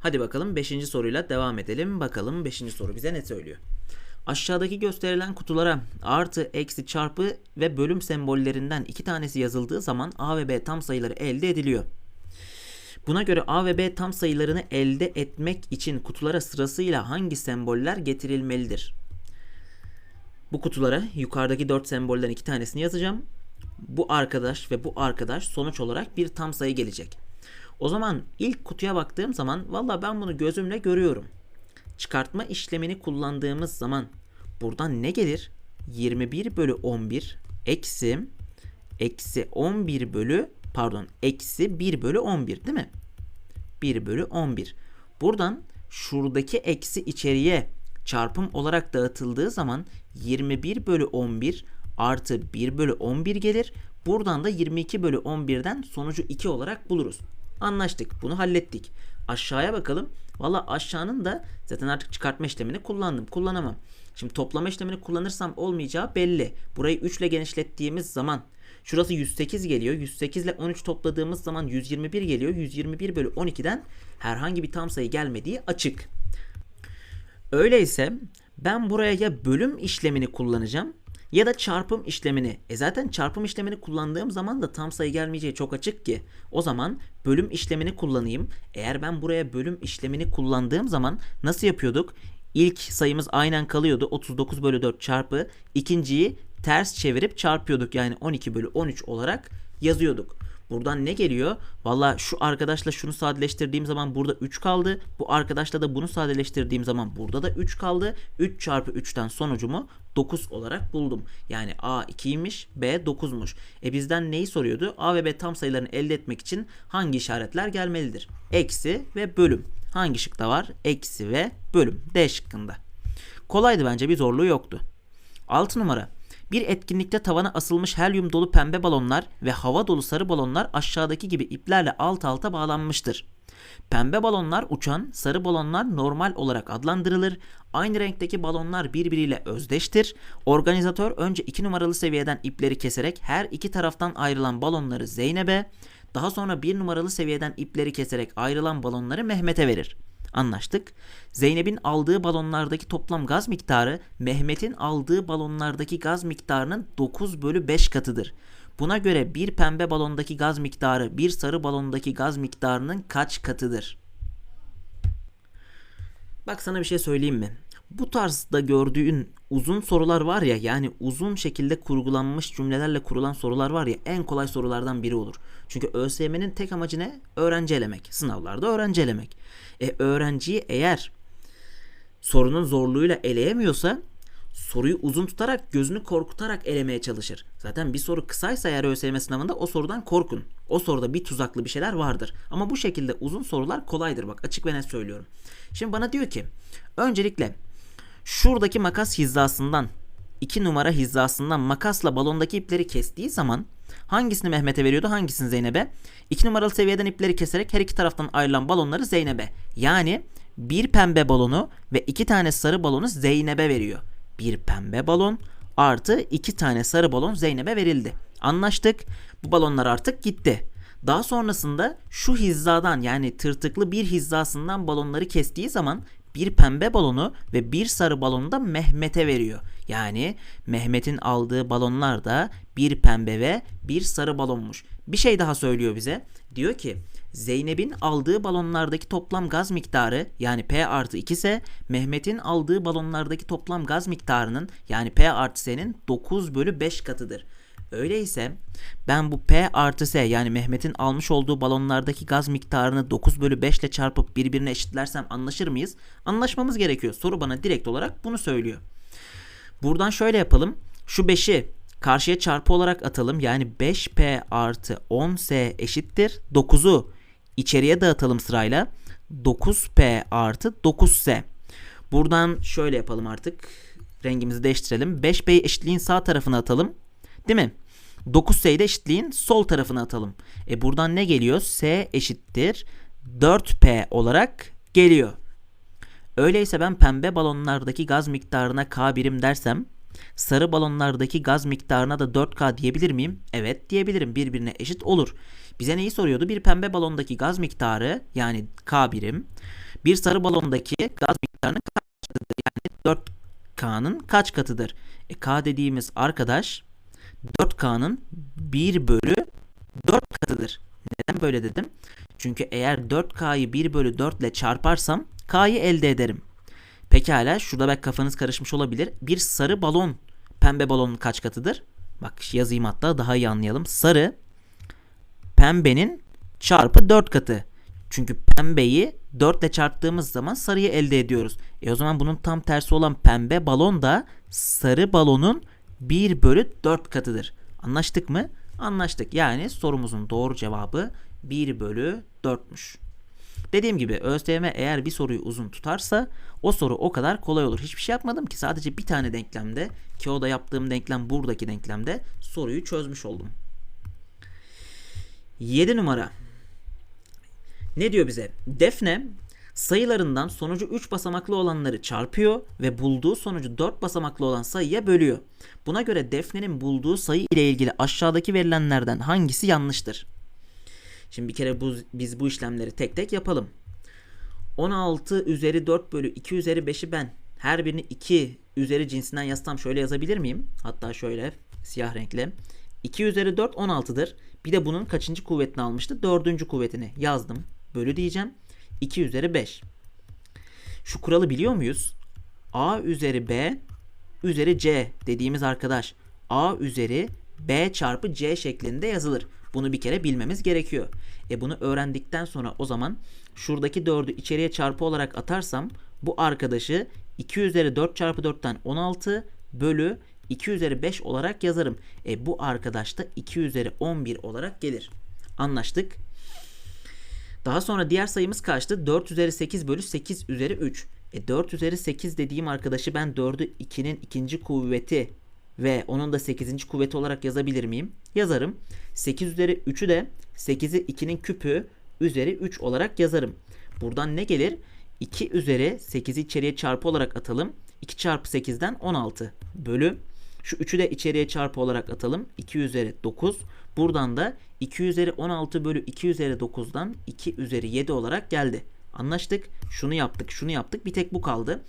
Hadi bakalım 5. soruyla devam edelim. Bakalım 5. soru bize ne söylüyor? Aşağıdaki gösterilen kutulara artı, eksi, çarpı ve bölüm sembollerinden iki tanesi yazıldığı zaman A ve B tam sayıları elde ediliyor. Buna göre A ve B tam sayılarını elde etmek için kutulara sırasıyla hangi semboller getirilmelidir? Bu kutulara yukarıdaki 4 sembolden iki tanesini yazacağım. Bu arkadaş ve bu arkadaş sonuç olarak bir tam sayı gelecek. O zaman ilk kutuya baktığım zaman valla ben bunu gözümle görüyorum. Çıkartma işlemini kullandığımız zaman buradan ne gelir? 21 bölü 11 eksi eksi 11 bölü pardon eksi 1 bölü 11 değil mi? 1 bölü 11. Buradan şuradaki eksi içeriye çarpım olarak dağıtıldığı zaman 21 bölü 11 artı 1 bölü 11 gelir. Buradan da 22 bölü 11'den sonucu 2 olarak buluruz. Anlaştık. Bunu hallettik. Aşağıya bakalım. Valla aşağının da zaten artık çıkartma işlemini kullandım. Kullanamam. Şimdi toplama işlemini kullanırsam olmayacağı belli. Burayı 3 ile genişlettiğimiz zaman şurası 108 geliyor. 108 ile 13 topladığımız zaman 121 geliyor. 121 bölü 12'den herhangi bir tam sayı gelmediği açık. Öyleyse ben buraya ya bölüm işlemini kullanacağım ya da çarpım işlemini. E zaten çarpım işlemini kullandığım zaman da tam sayı gelmeyeceği çok açık ki. O zaman bölüm işlemini kullanayım. Eğer ben buraya bölüm işlemini kullandığım zaman nasıl yapıyorduk? İlk sayımız aynen kalıyordu. 39 bölü 4 çarpı. ikinciyi ters çevirip çarpıyorduk. Yani 12 bölü 13 olarak yazıyorduk. Buradan ne geliyor? Valla şu arkadaşla şunu sadeleştirdiğim zaman burada 3 kaldı. Bu arkadaşla da bunu sadeleştirdiğim zaman burada da 3 kaldı. 3 çarpı 3'ten sonucumu 9 olarak buldum. Yani A 2'ymiş, B 9'muş. E bizden neyi soruyordu? A ve B tam sayılarını elde etmek için hangi işaretler gelmelidir? Eksi ve bölüm. Hangi şıkta var? Eksi ve bölüm. D şıkkında. Kolaydı bence bir zorluğu yoktu. 6 numara. Bir etkinlikte tavana asılmış helyum dolu pembe balonlar ve hava dolu sarı balonlar aşağıdaki gibi iplerle alt alta bağlanmıştır. Pembe balonlar uçan, sarı balonlar normal olarak adlandırılır. Aynı renkteki balonlar birbiriyle özdeştir. Organizatör önce 2 numaralı seviyeden ipleri keserek her iki taraftan ayrılan balonları Zeynep'e, daha sonra 1 numaralı seviyeden ipleri keserek ayrılan balonları Mehmet'e verir. Anlaştık. Zeynep'in aldığı balonlardaki toplam gaz miktarı Mehmet'in aldığı balonlardaki gaz miktarının 9 bölü 5 katıdır. Buna göre bir pembe balondaki gaz miktarı bir sarı balondaki gaz miktarının kaç katıdır? Bak sana bir şey söyleyeyim mi? Bu tarzda gördüğün uzun sorular var ya yani uzun şekilde kurgulanmış cümlelerle kurulan sorular var ya en kolay sorulardan biri olur. Çünkü ÖSYM'nin tek amacı ne? Öğrenci elemek. Sınavlarda öğrenci elemek. E öğrenciyi eğer sorunun zorluğuyla eleyemiyorsa soruyu uzun tutarak gözünü korkutarak elemeye çalışır. Zaten bir soru kısaysa eğer ÖSYM sınavında o sorudan korkun. O soruda bir tuzaklı bir şeyler vardır. Ama bu şekilde uzun sorular kolaydır bak açık ve net söylüyorum. Şimdi bana diyor ki öncelikle şuradaki makas hizasından 2 numara hizasından makasla balondaki ipleri kestiği zaman hangisini Mehmet'e veriyordu hangisini Zeynep'e? 2 numaralı seviyeden ipleri keserek her iki taraftan ayrılan balonları Zeynep'e. Yani bir pembe balonu ve iki tane sarı balonu Zeynep'e veriyor. Bir pembe balon artı iki tane sarı balon Zeynep'e verildi. Anlaştık. Bu balonlar artık gitti. Daha sonrasında şu hizadan yani tırtıklı bir hizasından balonları kestiği zaman bir pembe balonu ve bir sarı balonu da Mehmet'e veriyor. Yani Mehmet'in aldığı balonlar da bir pembe ve bir sarı balonmuş. Bir şey daha söylüyor bize. Diyor ki Zeynep'in aldığı balonlardaki toplam gaz miktarı yani P artı 2 ise Mehmet'in aldığı balonlardaki toplam gaz miktarının yani P artı S'nin 9 bölü 5 katıdır. Öyleyse ben bu P artı S yani Mehmet'in almış olduğu balonlardaki gaz miktarını 9 bölü 5 ile çarpıp birbirine eşitlersem anlaşır mıyız? Anlaşmamız gerekiyor. Soru bana direkt olarak bunu söylüyor. Buradan şöyle yapalım. Şu 5'i karşıya çarpı olarak atalım. Yani 5P artı 10S eşittir. 9'u içeriye dağıtalım sırayla. 9P artı 9S. Buradan şöyle yapalım artık. Rengimizi değiştirelim. 5P'yi eşitliğin sağ tarafına atalım. Değil mi? 9S'yi de eşitliğin sol tarafına atalım. E buradan ne geliyor? S eşittir 4P olarak geliyor. Öyleyse ben pembe balonlardaki gaz miktarına K birim dersem sarı balonlardaki gaz miktarına da 4K diyebilir miyim? Evet diyebilirim. Birbirine eşit olur. Bize neyi soruyordu? Bir pembe balondaki gaz miktarı yani K birim Bir sarı balondaki gaz miktarının kaç katıdır? Yani 4K'nın kaç katıdır? E, K dediğimiz arkadaş 4K'nın 1 bölü 4 katıdır. Neden böyle dedim? Çünkü eğer 4K'yı 1 bölü 4 ile çarparsam K'yı elde ederim. Pekala şurada belki kafanız karışmış olabilir. Bir sarı balon pembe balonun kaç katıdır? Bak yazayım hatta daha iyi anlayalım. Sarı pembenin çarpı 4 katı. Çünkü pembeyi 4 ile çarptığımız zaman sarıyı elde ediyoruz. E o zaman bunun tam tersi olan pembe balon da sarı balonun 1 bölü 4 katıdır. Anlaştık mı? Anlaştık. Yani sorumuzun doğru cevabı 1 bölü 4'müş. Dediğim gibi ÖSYM eğer bir soruyu uzun tutarsa o soru o kadar kolay olur. Hiçbir şey yapmadım ki sadece bir tane denklemde ki o da yaptığım denklem buradaki denklemde soruyu çözmüş oldum. 7 numara. Ne diyor bize? Defne sayılarından sonucu 3 basamaklı olanları çarpıyor ve bulduğu sonucu 4 basamaklı olan sayıya bölüyor. Buna göre Defne'nin bulduğu sayı ile ilgili aşağıdaki verilenlerden hangisi yanlıştır? Şimdi bir kere bu, biz bu işlemleri tek tek yapalım. 16 üzeri 4 bölü 2 üzeri 5'i ben her birini 2 üzeri cinsinden yazsam şöyle yazabilir miyim? Hatta şöyle siyah renkle. 2 üzeri 4 16'dır. Bir de bunun kaçıncı kuvvetini almıştı? Dördüncü kuvvetini yazdım. Bölü diyeceğim. 2 üzeri 5. Şu kuralı biliyor muyuz? A üzeri B üzeri C dediğimiz arkadaş A üzeri B çarpı C şeklinde yazılır. Bunu bir kere bilmemiz gerekiyor. E bunu öğrendikten sonra o zaman şuradaki 4'ü içeriye çarpı olarak atarsam bu arkadaşı 2 üzeri 4 çarpı 4'ten 16 bölü 2 üzeri 5 olarak yazarım. E bu arkadaş da 2 üzeri 11 olarak gelir. Anlaştık. Daha sonra diğer sayımız kaçtı? 4 üzeri 8 bölü 8 üzeri 3. E 4 üzeri 8 dediğim arkadaşı ben 4'ü 2'nin ikinci kuvveti ve onun da 8. kuvveti olarak yazabilir miyim? Yazarım. 8 üzeri 3'ü de 8'i 2'nin küpü üzeri 3 olarak yazarım. Buradan ne gelir? 2 üzeri 8'i içeriye çarpı olarak atalım. 2 çarpı 8'den 16 bölü. Şu 3'ü de içeriye çarpı olarak atalım. 2 üzeri 9. Buradan da 2 üzeri 16 bölü 2 üzeri 9'dan 2 üzeri 7 olarak geldi. Anlaştık. Şunu yaptık, şunu yaptık. Bir tek bu kaldı.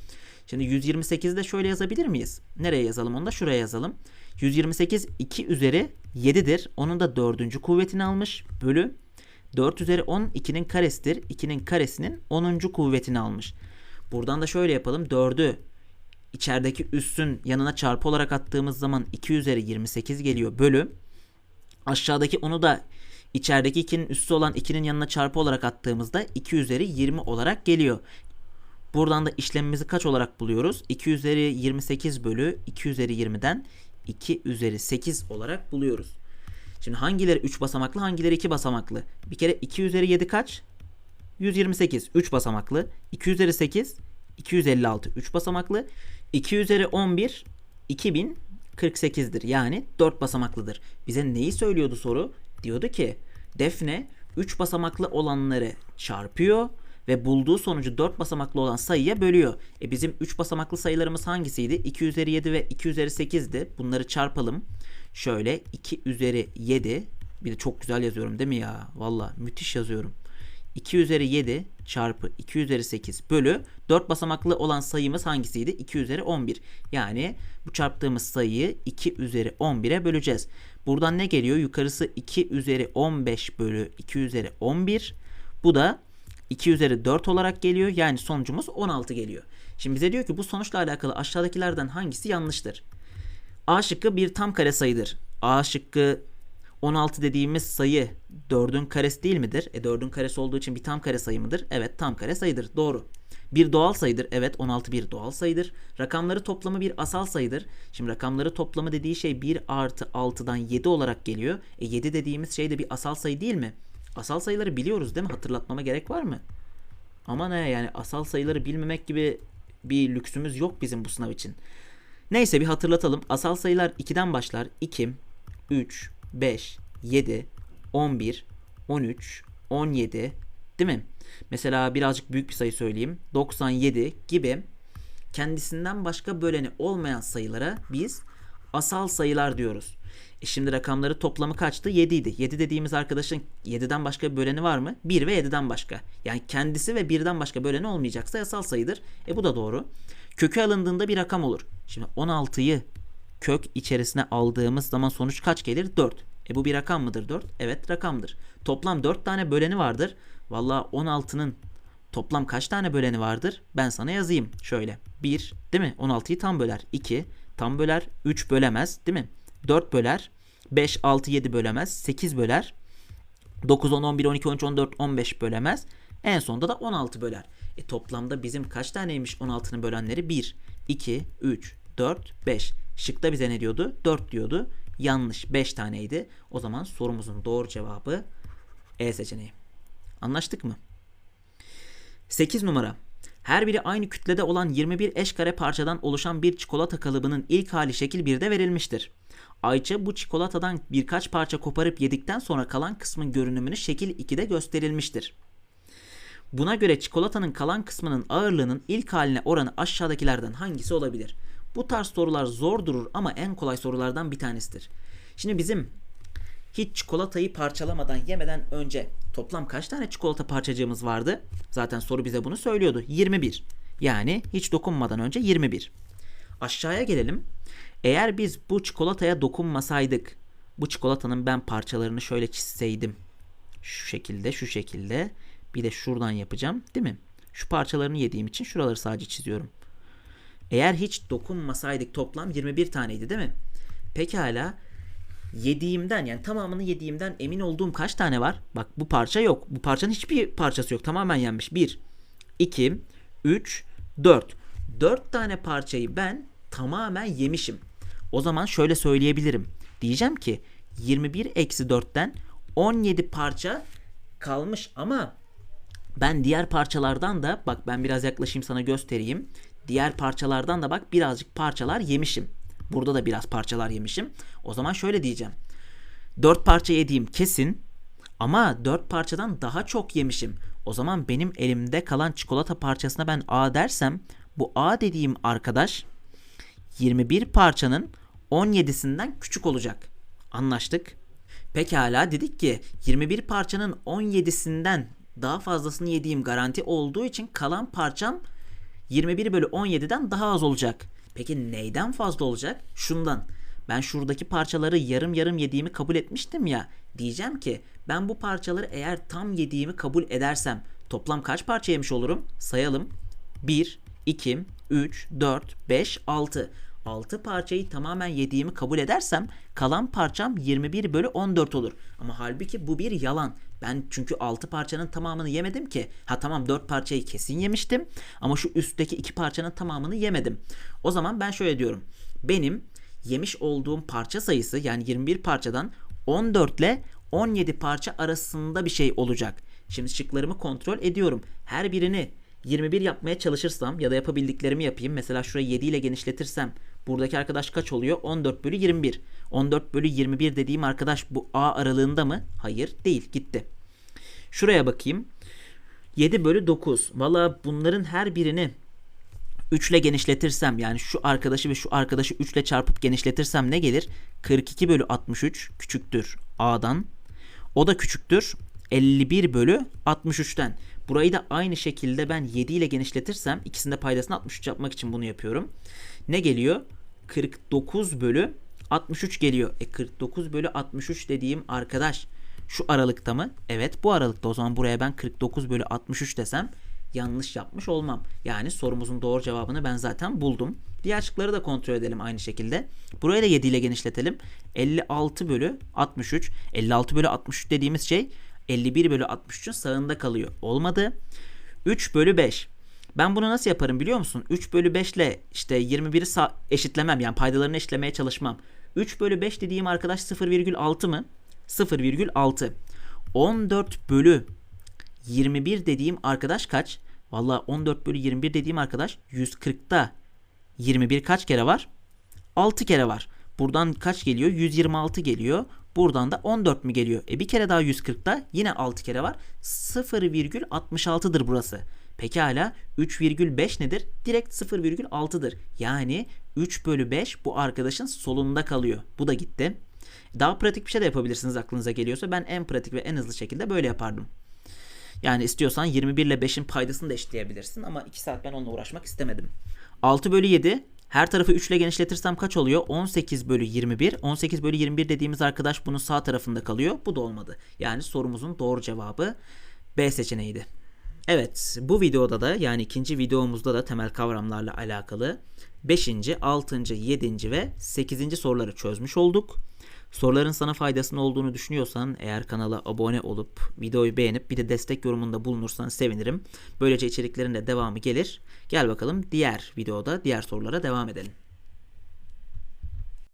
Şimdi 128'i de şöyle yazabilir miyiz? Nereye yazalım onu da? Şuraya yazalım. 128 2 üzeri 7'dir. Onun da dördüncü kuvvetini almış. Bölü 4 üzeri 10 2'nin karesidir. 2'nin karesinin 10. kuvvetini almış. Buradan da şöyle yapalım. 4'ü içerideki üssün yanına çarpı olarak attığımız zaman 2 üzeri 28 geliyor. Bölü aşağıdaki onu da içerideki 2'nin üssü olan 2'nin yanına çarpı olarak attığımızda 2 üzeri 20 olarak geliyor. Buradan da işlemimizi kaç olarak buluyoruz? 2 üzeri 28 bölü 2 üzeri 20'den 2 üzeri 8 olarak buluyoruz. Şimdi hangileri 3 basamaklı hangileri 2 basamaklı? Bir kere 2 üzeri 7 kaç? 128 3 basamaklı. 2 üzeri 8 256 3 basamaklı. 2 üzeri 11 2048'dir. Yani 4 basamaklıdır. Bize neyi söylüyordu soru? Diyordu ki Defne 3 basamaklı olanları çarpıyor ve bulduğu sonucu 4 basamaklı olan sayıya bölüyor. E bizim 3 basamaklı sayılarımız hangisiydi? 2 üzeri 7 ve 2 üzeri 8'di. Bunları çarpalım. Şöyle 2 üzeri 7 bir de çok güzel yazıyorum değil mi ya? Valla müthiş yazıyorum. 2 üzeri 7 çarpı 2 üzeri 8 bölü 4 basamaklı olan sayımız hangisiydi? 2 üzeri 11. Yani bu çarptığımız sayıyı 2 üzeri 11'e böleceğiz. Buradan ne geliyor? Yukarısı 2 üzeri 15 bölü 2 üzeri 11. Bu da 2 üzeri 4 olarak geliyor. Yani sonucumuz 16 geliyor. Şimdi bize diyor ki bu sonuçla alakalı aşağıdakilerden hangisi yanlıştır? A şıkkı bir tam kare sayıdır. A şıkkı 16 dediğimiz sayı 4'ün karesi değil midir? E 4'ün karesi olduğu için bir tam kare sayı mıdır? Evet tam kare sayıdır. Doğru. Bir doğal sayıdır. Evet 16 bir doğal sayıdır. Rakamları toplamı bir asal sayıdır. Şimdi rakamları toplamı dediği şey 1 artı 6'dan 7 olarak geliyor. E 7 dediğimiz şey de bir asal sayı değil mi? Asal sayıları biliyoruz değil mi? Hatırlatmama gerek var mı? Ama ne yani asal sayıları bilmemek gibi bir lüksümüz yok bizim bu sınav için. Neyse bir hatırlatalım. Asal sayılar 2'den başlar. 2, 3, 5, 7, 11, 13, 17 değil mi? Mesela birazcık büyük bir sayı söyleyeyim. 97 gibi kendisinden başka böleni olmayan sayılara biz asal sayılar diyoruz. E şimdi rakamları toplamı kaçtı? 7 idi. 7 dediğimiz arkadaşın 7'den başka bir böleni var mı? 1 ve 7'den başka. Yani kendisi ve 1'den başka böleni olmayacaksa yasal sayıdır. E bu da doğru. Kökü alındığında bir rakam olur. Şimdi 16'yı kök içerisine aldığımız zaman sonuç kaç gelir? 4. E bu bir rakam mıdır 4? Evet rakamdır. Toplam 4 tane böleni vardır. Valla 16'nın toplam kaç tane böleni vardır? Ben sana yazayım. Şöyle 1 değil mi? 16'yı tam böler. 2 tam böler. 3 bölemez değil mi? 4 böler. 5, 6, 7 bölemez. 8 böler. 9, 10, 11, 12, 13, 14, 15 bölemez. En sonunda da 16 böler. E toplamda bizim kaç taneymiş 16'nın bölenleri? 1, 2, 3, 4, 5. Şıkta bize ne diyordu? 4 diyordu. Yanlış 5 taneydi. O zaman sorumuzun doğru cevabı E seçeneği. Anlaştık mı? 8 numara. Her biri aynı kütlede olan 21 eş kare parçadan oluşan bir çikolata kalıbının ilk hali şekil 1'de verilmiştir. Ayça bu çikolatadan birkaç parça koparıp yedikten sonra kalan kısmın görünümünü şekil 2'de gösterilmiştir. Buna göre çikolatanın kalan kısmının ağırlığının ilk haline oranı aşağıdakilerden hangisi olabilir? Bu tarz sorular zor durur ama en kolay sorulardan bir tanesidir. Şimdi bizim hiç çikolatayı parçalamadan yemeden önce toplam kaç tane çikolata parçacığımız vardı? Zaten soru bize bunu söylüyordu. 21. Yani hiç dokunmadan önce 21. Aşağıya gelelim. Eğer biz bu çikolataya dokunmasaydık, bu çikolatanın ben parçalarını şöyle çizseydim. Şu şekilde, şu şekilde. Bir de şuradan yapacağım, değil mi? Şu parçalarını yediğim için şuraları sadece çiziyorum. Eğer hiç dokunmasaydık toplam 21 taneydi değil mi? Pekala yediğimden yani tamamını yediğimden emin olduğum kaç tane var? Bak bu parça yok. Bu parçanın hiçbir parçası yok. Tamamen yenmiş. 1, 2, 3, 4. 4 tane parçayı ben tamamen yemişim. O zaman şöyle söyleyebilirim. Diyeceğim ki 21 eksi 4'ten 17 parça kalmış ama ben diğer parçalardan da bak ben biraz yaklaşayım sana göstereyim. Diğer parçalardan da bak birazcık parçalar yemişim. Burada da biraz parçalar yemişim. O zaman şöyle diyeceğim. 4 parça yediğim kesin ama 4 parçadan daha çok yemişim. O zaman benim elimde kalan çikolata parçasına ben A dersem bu A dediğim arkadaş 21 parçanın 17'sinden küçük olacak. Anlaştık. Pekala dedik ki 21 parçanın 17'sinden daha fazlasını yediğim garanti olduğu için kalan parçam 21 bölü 17'den daha az olacak. Peki neyden fazla olacak? Şundan. Ben şuradaki parçaları yarım yarım yediğimi kabul etmiştim ya. Diyeceğim ki ben bu parçaları eğer tam yediğimi kabul edersem toplam kaç parça yemiş olurum? Sayalım. 1, 2, 3, 4, 5, 6. 6 parçayı tamamen yediğimi kabul edersem kalan parçam 21 bölü 14 olur. Ama halbuki bu bir yalan. Ben çünkü 6 parçanın tamamını yemedim ki. Ha tamam 4 parçayı kesin yemiştim ama şu üstteki 2 parçanın tamamını yemedim. O zaman ben şöyle diyorum. Benim yemiş olduğum parça sayısı yani 21 parçadan 14 ile 17 parça arasında bir şey olacak. Şimdi şıklarımı kontrol ediyorum. Her birini 21 yapmaya çalışırsam ya da yapabildiklerimi yapayım. Mesela şurayı 7 ile genişletirsem buradaki arkadaş kaç oluyor? 14 bölü 21. 14 bölü 21 dediğim arkadaş bu A aralığında mı? Hayır değil gitti. Şuraya bakayım. 7 bölü 9. Valla bunların her birini 3 ile genişletirsem yani şu arkadaşı ve şu arkadaşı 3 ile çarpıp genişletirsem ne gelir? 42 bölü 63 küçüktür A'dan. O da küçüktür 51 bölü 63'ten. Burayı da aynı şekilde ben 7 ile genişletirsem ikisinde paydasını 63 yapmak için bunu yapıyorum. Ne geliyor? 49 bölü 63 geliyor. E 49 bölü 63 dediğim arkadaş şu aralıkta mı? Evet bu aralıkta. O zaman buraya ben 49 bölü 63 desem yanlış yapmış olmam. Yani sorumuzun doğru cevabını ben zaten buldum. Diğer şıkları da kontrol edelim aynı şekilde. Burayı da 7 ile genişletelim. 56 bölü 63. 56 bölü 63 dediğimiz şey 51 bölü 63'ün sağında kalıyor. Olmadı. 3 bölü 5. Ben bunu nasıl yaparım biliyor musun? 3 bölü 5 ile işte 21'i eşitlemem. Yani paydalarını eşitlemeye çalışmam. 3 bölü 5 dediğim arkadaş 0,6 mı? 0,6. 14 bölü 21 dediğim arkadaş kaç? Valla 14 bölü 21 dediğim arkadaş 140'ta 21 kaç kere var? 6 kere var. Buradan kaç geliyor? 126 geliyor. Buradan da 14 mi geliyor? E bir kere daha 140'ta yine 6 kere var. 0,66'dır burası. Pekala 3,5 nedir? Direkt 0,6'dır. Yani 3 bölü 5 bu arkadaşın solunda kalıyor. Bu da gitti. Daha pratik bir şey de yapabilirsiniz aklınıza geliyorsa. Ben en pratik ve en hızlı şekilde böyle yapardım. Yani istiyorsan 21 ile 5'in paydasını da eşitleyebilirsin ama 2 saat ben onunla uğraşmak istemedim. 6 bölü 7 her tarafı 3 ile genişletirsem kaç oluyor? 18 bölü 21. 18 bölü 21 dediğimiz arkadaş bunun sağ tarafında kalıyor. Bu da olmadı. Yani sorumuzun doğru cevabı B seçeneğiydi. Evet bu videoda da yani ikinci videomuzda da temel kavramlarla alakalı 5. 6. 7. ve 8. soruları çözmüş olduk. Soruların sana faydasının olduğunu düşünüyorsan eğer kanala abone olup videoyu beğenip bir de destek yorumunda bulunursan sevinirim. Böylece içeriklerin de devamı gelir. Gel bakalım diğer videoda diğer sorulara devam edelim.